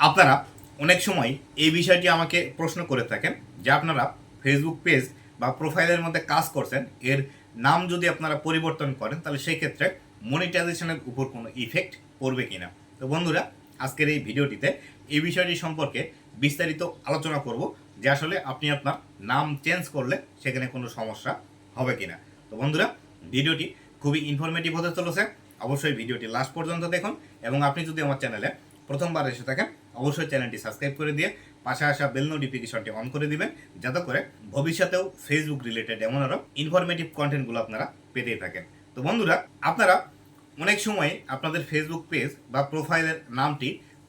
আপনারা অনেক সময় এই বিষয়টি আমাকে প্রশ্ন করে থাকেন যে আপনারা ফেসবুক পেজ বা প্রোফাইলের মধ্যে কাজ করছেন, এর নাম যদি আপনারা পরিবর্তন করেন, তাহলে সেই ক্ষেত্রে মনিটাইজেশনের উপর কোনো ইফেক্ট পড়বে কিনা। তো বন্ধুরা, আজকের এই ভিডিওটিতে এই বিষয়টি সম্পর্কে বিস্তারিত আলোচনা করব যে আসলে আপনি আপনার নাম চেঞ্জ করলে সেখানে কোনো সমস্যা হবে কিনা। তো বন্ধুরা, ভিডিওটি খুবই ইনফরমেটিভ হতে চলেছে। অবশ্যই ভিডিওটি লাস্ট পর্যন্ত দেখুন এবং আপনি যদি আমার চ্যানেলে প্রথমবার এসে থাকেন অবশ্যই চ্যানেলটি সাবস্ক্রাইব করে দিয়ে পাশে আসা বেল নোটিফিকেশনটি অন করে দিবেন, যাতে করে ভবিষ্যতেও ফেসবুক রিলেটেড এমন আরও ইনফরমেটিভ কন্টেন্টগুলো আপনারা পেতেই থাকেন। তো বন্ধুরা, আপনারা অনেক সময় আপনাদের ফেসবুক পেজ বা প্রোফাইলের নামটি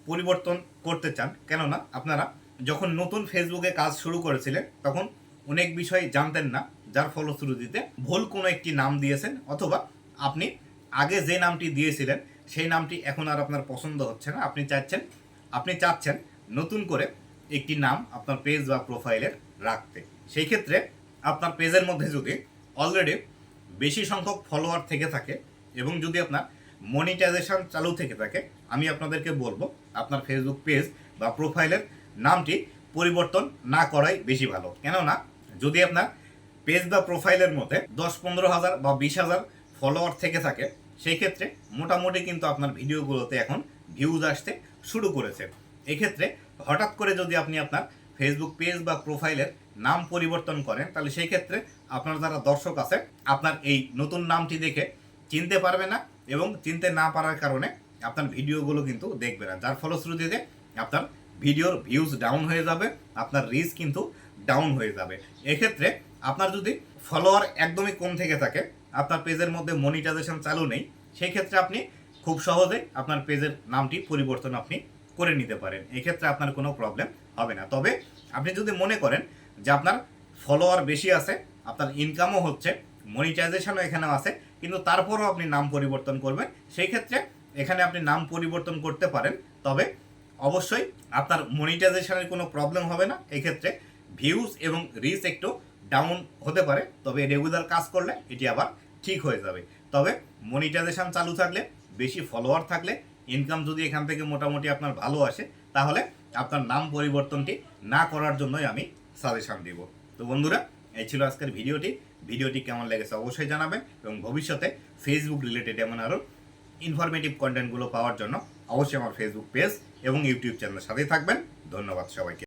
পরিবর্তন করতে চান, কেননা আপনারা যখন নতুন ফেসবুকে কাজ শুরু করেছিলেন, তখন অনেক বিষয় জানতেন না, যার ফলশ্রুতিতে ভুল কোনো একটি নাম দিয়েছেন, অথবা আপনি আগে যে নামটি দিয়েছিলেন, সেই নামটি এখন আর আপনার পছন্দ হচ্ছে না। আপনি চাচ্ছেন আপনি চাচ্ছেন নতুন করে একটি নাম আপনার পেজ বা প্রোফাইলের রাখতে। সেই ক্ষেত্রে আপনার পেজের মধ্যে যদি অলরেডি বেশি সংখ্যক ফলোয়ার থেকে থাকে এবং যদি আপনার মনিটাইজেশন চালু থেকে থাকে, আমি আপনাদেরকে বলব আপনার ফেসবুক পেজ বা প্রোফাইলের নামটি পরিবর্তন না করাই বেশি ভালো। কেননা যদি আপনার পেজ বা প্রোফাইলের মধ্যে দশ, পনেরো হাজার বা বিশ হাজার ফলোয়ার থেকে থাকে, সেই ক্ষেত্রে মোটামুটি কিন্তু আপনার ভিডিওগুলোতে এখন ভিউজ আসতে শুরু করেছে এক্ষেত্রে হঠাৎ করে যদি আপনি আপনার ফেসবুক পেজ বা প্রোফাইলের নাম পরিবর্তন করেন, তাহলে সেই ক্ষেত্রে আপনার যারা দর্শক আছে, আপনার এই নতুন নামটি দেখে চিনতে পারবে না এবং চিনতে না পারার কারণে আপনার ভিডিওগুলো কিন্তু দেখবে না। যার ফলশ্রুতিতে আপনার ভিডিওর ভিউজ ডাউন হয়ে যাবে, আপনার রিচ কিন্তু ডাউন হয়ে যাবে। এক্ষেত্রে আপনার যদি ফলোয়ার একদমই কম থেকে থাকে, আপনার পেজের মধ্যে মনিটাইজেশন চালু নেই, সেই ক্ষেত্রে আপনি খুব সহজে আপনার পেজের নামটি পরিবর্তন আপনি করে নিতে পারেন। এক্ষেত্রে আপনার কোনো প্রবলেম হবে না। তবে আপনি যদি মনে করেন যে আপনার ফলোয়ার বেশি আছে, আপনার ইনকামও হচ্ছে মনিটাইজেশনও এখানেও আছে, কিন্তু তারপরও আপনি নাম পরিবর্তন করবেন, সেই ক্ষেত্রে এখানে আপনি নাম পরিবর্তন করতে পারেন। তবে অবশ্যই আপনার মনিটাইজেশনের কোনো প্রবলেম হবে না। এক্ষেত্রে ভিউজ এবং রিচ একটু ডাউন হতে পারে, তবে রেগুলার কাজ করলে এটি আবার ঠিক হয়ে যাবে। তবে মনিটাইজেশন চালু থাকলে বেশি ফলোয়ার থাকলে ইনকাম যদি এখান থেকে মোটামুটি আপনার ভালো আসে, তাহলে আপনার নাম পরিবর্তনটি না করার জন্যই আমি সাজেশন দিব। তো বন্ধুরা, এই ছিল আজকের ভিডিওটি। ভিডিওটি কেমন লেগেছে অবশ্যই জানাবেন এবং ভবিষ্যতে ফেসবুক রিলেটেড এমন আরও ইনফরমেটিভ কন্টেন্টগুলো পাওয়ার জন্য অবশ্যই আমার ফেসবুক পেজ এবং ইউটিউব চ্যানেলের সাথেই থাকবেন। ধন্যবাদ সবাইকে।